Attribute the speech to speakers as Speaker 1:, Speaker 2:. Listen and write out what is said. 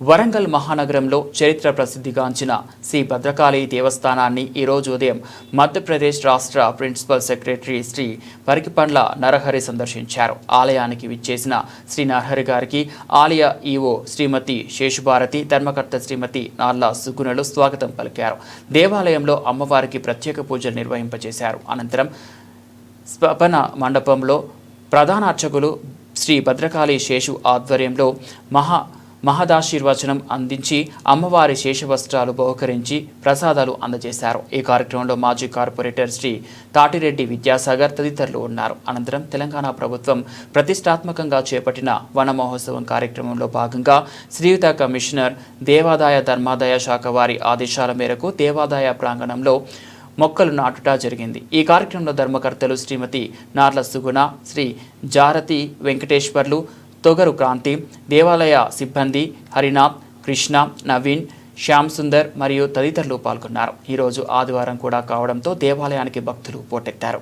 Speaker 1: వరంగల్ మహానగరంలో చరిత్ర ప్రసిద్ధిగాంచిన శ్రీ భద్రకాళి దేవస్థానాన్ని ఈరోజు ఉదయం మధ్యప్రదేశ్ రాష్ట్ర ప్రిన్సిపల్ సెక్రటరీ శ్రీ పరికిపండ్ల నరహరి సందర్శించారు. ఆలయానికి విచ్చేసిన శ్రీ నరహరి గారికి ఆలయ ఈవో శ్రీమతి శేషుభారతి ధర్మకర్త శ్రీమతి నార్ల సుగుణలు స్వాగతం పలికారు. దేవాలయంలో అమ్మవారికి ప్రత్యేక పూజలు నిర్వహింపజేశారు అనంతరం స్వపన మండపంలో ప్రధాన అర్చకులు శ్రీ భద్రకాళి శేషు ఆధ్వర్యంలో మహా మహదాశీర్వచనం అందించి అమ్మవారి శేషవస్త్రాలు బహుకరించి ప్రసాదాలు అందజేశారు. ఈ కార్యక్రమంలో మాజీ కార్పొరేటర్ శ్రీ తాటిరెడ్డి విద్యాసాగర్ తదితరులు ఉన్నారు. అనంతరం తెలంగాణ ప్రభుత్వం ప్రతిష్టాత్మకంగా చేపట్టిన వన మహోత్సవం కార్యక్రమంలో భాగంగా శ్రీయుత కమిషనర్ దేవాదాయ ధర్మాదాయ శాఖ వారి ఆదేశాల మేరకు దేవాదాయ ప్రాంగణంలో మొక్కలు నాటుట జరిగింది. ఈ కార్యక్రమంలో ధర్మకర్తలు శ్రీమతి నార్ల సుగుణ శ్రీ జారతి వెంకటేశ్వర్లు తొగరు క్రాంతి దేవాలయ సిబ్బంది హరినాథ్ కృష్ణ నవీన్ శ్యామ్ సుందర్ మరియు తదితరులు పాల్గొన్నారు. ఈరోజు ఆదివారం కూడా కావడంతో దేవాలయానికి భక్తులు పోటెత్తారు.